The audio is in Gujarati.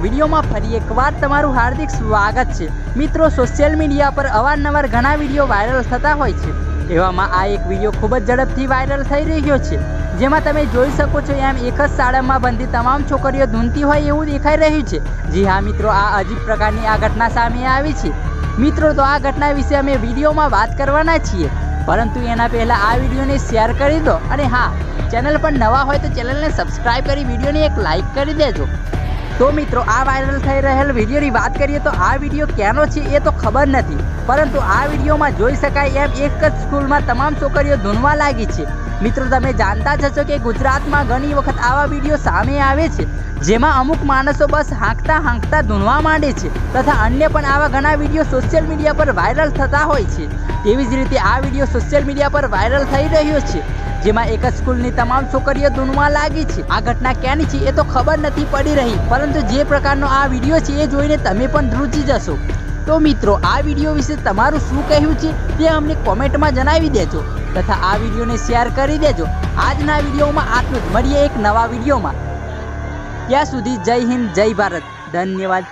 વિડીયોમાં ફરી એકવાર તમારું હાર્દિક સ્વાગત છે. મિત્રો સોશિયલ મીડિયા પર અવારનવાર ઘણા વીડિયો વાયરલ થતા હોય છે. એવામાં આ એક વીડિયો ખૂબ જ ઝડપથી વાયરલ થઈ રહ્યો છે. જેમાં તમે જોઈ શકો છો, એમ એક જ શાળામાં બંધી તમામ છોકરીઓ ધૂનતી હોય એવું દેખાઈ રહ્યું છે. જી હા, મિત્રો, આ અજીબ પ્રકારની આ ઘટના સામે આવી છે. મિત્રો, તો આ ઘટના વિશે અમે વિડીયોમાં વાત કરવાના છીએ. પરંતુ એના પહેલાં આ વિડીયોને શેર કરી દો. અને હા ચેનલ પર નવા હોય તો ચેનલને સબસ્ક્રાઈબ કરી વિડીયોને એક લાઇક કરી દેજો. તો મિત્રો, આ વાયરલ થઈ રહેલ વિડીયોની વાત કરીએ તો આ વીડિયો ક્યાંનો છે એ તો ખબર નથી. પરંતુ આ વિડીયોમાં જોઈ શકાય એમ એક જ સ્કૂલમાં તમામ છોકરીઓ ધૂનવા લાગી છે. મિત્રો, તમે જાણતા જ હશો કે ગુજરાતમાં ઘણી વખત આવા વીડિયો સામે આવે છે, જેમાં અમુક માણસો બસ હાંકતા હાંકતા ધૂનવા માંડે છે, તથા અન્ય પણ આવા ઘણા વીડિયો સોશિયલ મીડિયા પર વાયરલ થતા હોય છે. તેવી જ રીતે આ વીડિયો સોશિયલ મીડિયા પર વાયરલ થઈ રહ્યો છે, જેમાં એક જ સ્કૂલની તમામ છોકરીઓ ધૂનવા લાગી છે. આ ઘટના ક્યાંની છે એ તો ખબર નથી પડી રહી, પરંતુ જે પ્રકારનો આ વીડિયો છે એ જોઈને તમે પણ ધ્રુજી જશો. તો મિત્રો, આ વીડિયો વિશે તમારું શું કહેવું છે તે અમને કોમેન્ટમાં જણાવી દેજો. તથા આ વિડીયોને શેર કરી દેજો. આજના વિડીયોમાં આટલું જ. મળીએ એક નવા વિડીયોમાં. ત્યાં સુધી જય હિન્દ, જય ભારત. ધન્યવાદ.